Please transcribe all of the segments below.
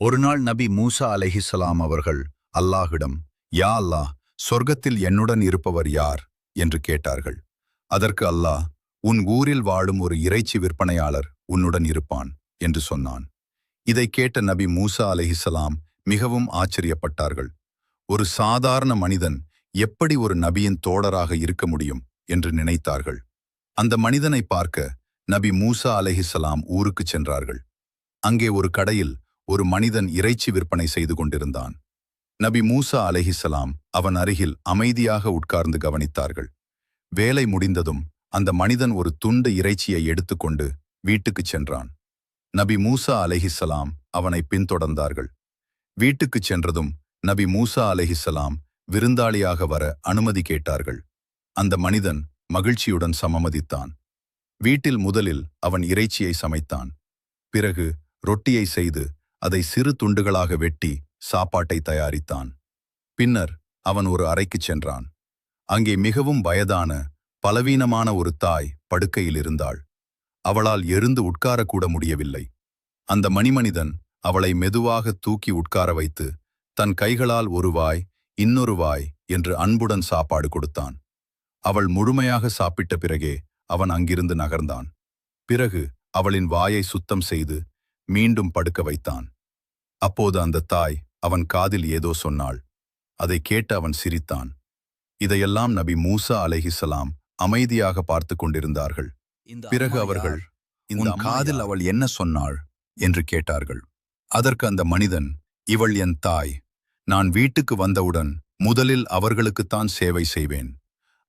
ஒருநாள் நபி மூசா அலஹிசலாம் அவர்கள் அல்லாஹிடம் யா அல்லாஹ் சொர்க்கத்தில் என்னுடன் இருப்பவர் யார்? என்று கேட்டார்கள். அதற்கு அல்லாஹ் உன் ஊரில் வாழும் ஒரு இறைச்சி விற்பனையாளர் உன்னுடன் இருப்பான் என்று சொன்னான். இதை கேட்ட நபி மூசா அலஹிசலாம் மிகவும் ஆச்சரியப்பட்டார்கள். ஒரு சாதாரண மனிதன் எப்படி ஒரு நபியின் தோழராக இருக்க முடியும்? என்று நினைத்தார்கள். அந்த மனிதனை பார்க்க நபி மூசா அலஹிசலாம் ஊருக்குச் சென்றார்கள். அங்கே ஒரு கடையில் ஒரு மனிதன் இறைச்சி விற்பனை செய்து கொண்டிருந்தான். நபி மூசா அலஹிசலாம் அவன் அருகில் அமைதியாக உட்கார்ந்து கவனித்தார்கள். வேலை முடிந்ததும் அந்த மனிதன் ஒரு துண்டு இறைச்சியை எடுத்துக்கொண்டு வீட்டுக்குச் சென்றான். நபி மூசா அலஹிசலாம் அவனை பின்தொடர்ந்தார்கள். வீட்டுக்குச் சென்றதும் நபி மூசா அலஹிசலாம் விருந்தாளியாக வர அனுமதி கேட்டார்கள். அந்த மனிதன் மகிழ்ச்சியுடன் சமமதித்தான். வீட்டில் முதலில் அவன் இறைச்சியை சமைத்தான். பிறகு ரொட்டியை செய்து அதை சிறு துண்டுகளாக வெட்டி சாப்பாட்டை தயாரித்தான். பின்னர் அவன் ஒரு அறைக்குச் சென்றான். அங்கே மிகவும் வயதான பலவீனமான ஒரு தாய் படுக்கையில் இருந்தாள். அவளால் எழுந்து உட்காரக்கூட முடியவில்லை. அந்த மணிமனிதன் அவளை மெதுவாக தூக்கி உட்கார வைத்து தன் கைகளால் ஒரு வாய் இன்னொரு வாய் என்று அன்புடன் சாப்பாடு கொடுத்தான். அவள் முழுமையாக சாப்பிட்ட பிறகே அவன் அங்கிருந்து நகர்ந்தான். பிறகு அவளின் வாயை சுத்தம் செய்து மீண்டும் படுக்க வைத்தான். அப்போது அந்த தாய் அவன் காதில் ஏதோ சொன்னாள். அதை கேட்டு அவன் சிரித்தான். இதையெல்லாம் நபி மூசா அலைஹிஸ்ஸலாம் அமைதியாக பார்த்து கொண்டிருந்தார்கள். பிறகு அவர்கள் உன் காதில் அவள் என்ன சொன்னாள்? என்று கேட்டார்கள். அதற்கு அந்த மனிதன் இவள் என் தாய். நான் வீட்டுக்கு வந்தவுடன் முதலில் அவர்களுக்குத்தான் சேவை செய்வேன்.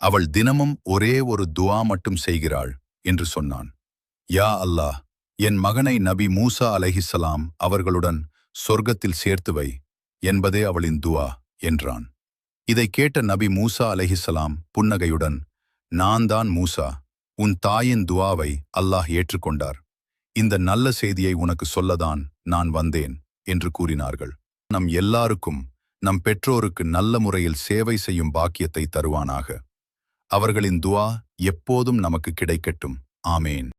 அவள் தினமும் ஒரே ஒரு துஆ மட்டும் செய்கிறாள் என்று சொன்னான். யா அல்லாஹ் என் மகனை நபி மூசா அலஹிசலாம் அவர்களுடன் சொர்க்கத்தில் சேர்த்து வை என்பதே அவளின் துவா என்றான். இதை கேட்ட நபி மூசா அலஹிசலாம் புன்னகையுடன் நான் தான் மூசா உன் தாயின் துவாவை அல்லாஹ் ஏற்றுக்கொண்டார். இந்த நல்ல செய்தியை உனக்கு சொல்லதான் நான் வந்தேன் என்று கூறினார்கள். நம் எல்லாருக்கும் நம் பெற்றோருக்கு நல்ல முறையில் சேவை செய்யும் பாக்கியத்தை தருவானாக. அவர்களின் துவா எப்போதும் நமக்கு கிடைக்கட்டும். ஆமேன்.